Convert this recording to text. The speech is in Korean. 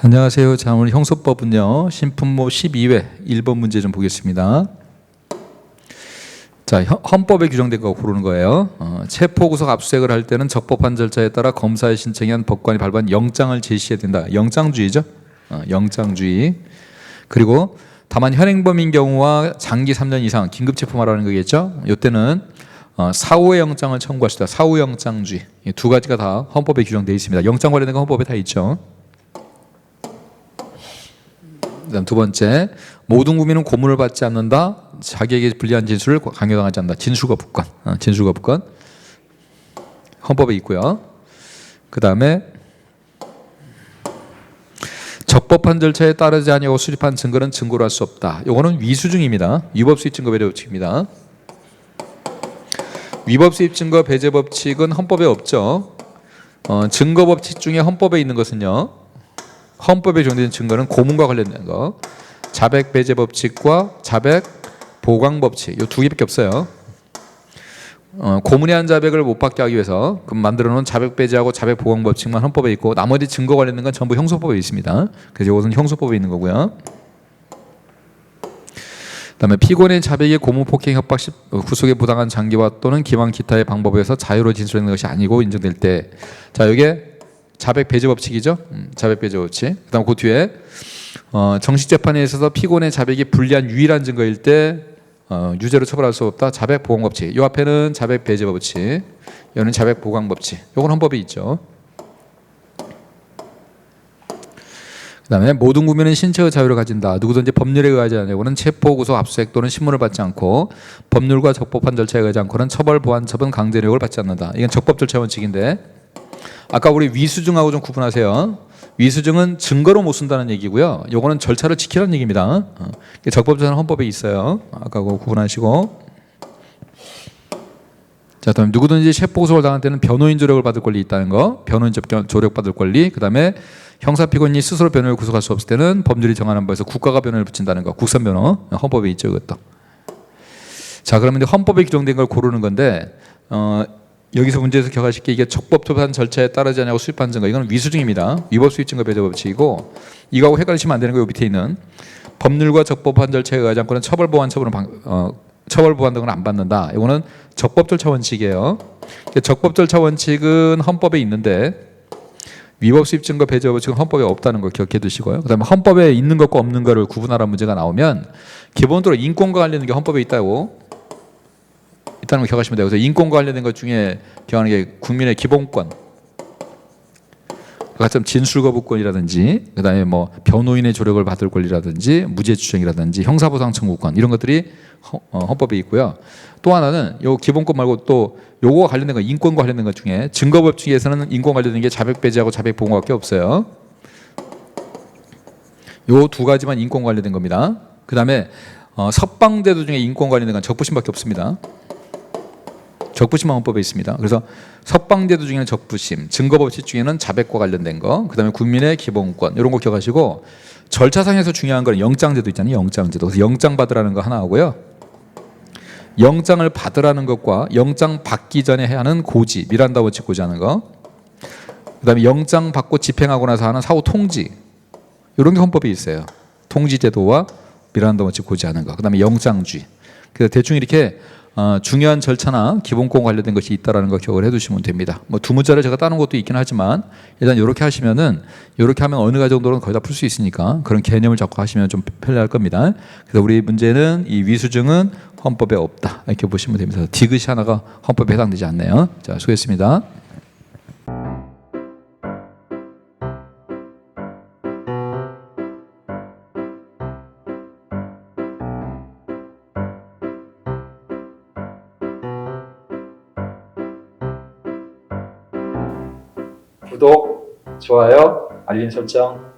안녕하세요. 자, 오늘 형소법은요. 신품모 12회 1번 문제 좀 보겠습니다. 자, 헌- 헌법에 규정된 거 고르는 거예요. 어, 체포구속 압수수색을 할 때는 적법한 절차에 따라 검사에 신청한 법관이 발부한 영장을 제시해야 된다. 영장주의죠. 어, 영장주의. 그리고 다만 현행범인 경우와 장기 3년 이상 긴급 체포 말하는 거겠죠. 이때는 어, 사후의 영장을 청구할 수 있다. 사후 영장주의. 이두 가지가 다 헌법에 규정되어 있습니다. 영장 관련된 건 헌법에 다 있죠. 그다음 두 번째 모든 국민은 고문을 받지 않는다. 자기에게 불리한 진술을 강요당하지 않는다. 진술거부권, 어, 진술거부권 헌법에 있고요. 그 다음에 적법한 절차에 따르지 아니하고 수립한 증거는 증거로 할 수 없다. 요거는 위수증입니다. 위법 수입 증거 배제 법칙입니다. 위법 수입 증거 배제 법칙은 헌법에 없죠. 어, 증거 법칙 중에 헌법에 있는 것은요. 헌법에 정된 증거는 고문과 관련된 거, 자백 배제 법칙과 자백 보강 법칙 이 두 개밖에 없어요. 어, 고문에 한 자백을 못 받게 하기 위해서 그 만들어 놓은 자백 배제하고 자백 보강 법칙만 헌법에 있고 나머지 증거 관련된 건 전부 형소법에 있습니다. 그래서 이것은 형소법에 있는 거고요. 그다음에 피고인의 자백이 고문 폭행 협박 시- 어, 구속에 부당한 장기와 또는 기망 기타의 방법에 서 자유로 진술하는 것이 아니고 인정될 때, 자 이게 자백 배제 법칙이죠. 음, 자백 배제 법칙. 그다음 그 뒤에 어, 정식 재판에 있어서 피고인의 자백이 불리한 유일한 증거일 때 어, 유죄로 처벌할 수 없다. 자백 보강 법칙. 요 앞에는 자백 배제 법칙. 여는 자백 보강 법칙. 요건 헌법에 있죠. 그다음에 모든 국민은 신체의 자유를 가진다. 누구든지 법률에 의하지 않고는 체포, 구속, 압수수색 또는 신문을 받지 않고 법률과 적법한 절차에 의하지 않고는 처벌, 보안, 처분, 강제력을 받지 않는다. 이건 적법 절차 원칙인데 아까 우리 위수증하고 좀 구분하세요. 위수증은 증거로 못 쓴다는 얘기고요. 요거는 절차를 지키라는 얘기입니다. 어, 적법절차는 헌법에 있어요. 아까 그거 구분하시고. 자, 다음 누구든지 체포구속을 당할 때는 변호인 조력을 받을 권리 있다는 거, 변호인 조력 받을 권리, 그 다음에 형사 피고인이 스스로 변호를 구속할 수 없을 때는 법률이 정하는 바에서 국가가 변호를 붙인다는 거, 국선 변호 헌법에 있죠, 그것도. 자, 그러면 이제 헌법에 규정된 걸 고르는 건데 어, 여기서 문제에서 기억하실 게 이게 적법한 절차에 따르지 않냐고 수입한 증거 이건 위수증입니다. 위법 수입 증거 배제 법칙이고 이거하고 헷갈리시면 안 되는 거요 밑에 있는 법률과 적법한 절차에 의하지 않고는 처벌 보완 처분을 방, 어, 처벌 보완 등은 안 받는다. 이거는 적법 절차 원칙이에요. 적법 절차 원칙은 헌법에 있는데 위법 수입 증거 배제 법칙은 헌법에 없다는 걸 기억해 두시고요. 그다음에 헌법에 있는 것과 없는 거를 구분하라는 문제가 나오면 기본적으로 인권과 관련된 게 헌법에 있다고 걸 기억하시면 돼요. 그래서 인권과 관련된 것 중에 기억하는 게 국민의 기본권, 같은 진술 거부권이라든지, 그다음에 뭐 변호인의 조력을 받을 권리라든지, 무죄 추정이라든지, 형사보상 청구권 이런 것들이 헌- 어, 헌법에 있고요. 또 하나는 요 기본권 말고 또 요거와 관련된 거 인권과 관련된 것 중에 증거법칙에서는 인권 관련된 게 자백 배제하고 자백 보호밖에 없어요. 요 두 가지만 인권 관련된 겁니다. 그다음에 어, 석방제도 중에 인권 관련된 건 적부심밖에 없습니다. 적부심만 헌법에 있습니다. 그래서 석방제도 중에는 적부심, 증거법칙 중에는 자백과 관련된 거, 그다음에 국민의 기본권 이런 거 기억하시고 절차상에서 중요한 건 영장제도 있잖아요. 영장제도. 그래서 영장 받으라는 거 하나 하고요. 영장을 받으라는 것과 영장 받기 전에 해야 하는 고지, 미란다 원칙 고지하는 거. 그다음에 영장 받고 집행하고 나서 하는 사후 통지. 이런 게 헌법에 있어요. 통지제도와 미란다 원칙 고지하는 거. 그다음에 영장주의. 그래서 대충 이렇게 어, 중요한 절차나 기본권 관련된 것이 있다라는 거 기억을 해두시면 됩니다. 뭐 두 문자를 제가 따는 것도 있긴 하지만 일단 이렇게 하시면은 이렇게 하면 어느 가 정도는 거의 다 풀 수 있으니까 그런 개념을 잡고 하시면 좀 편리할 겁니다. 그래서 우리 문제는 이 위수증은 헌법에 없다 이렇게 보시면 됩니다. 디귿이 하나가 헌법에 해당되지 않네요. 자, 수고했습니다. 구독, 좋아요, 알림 설정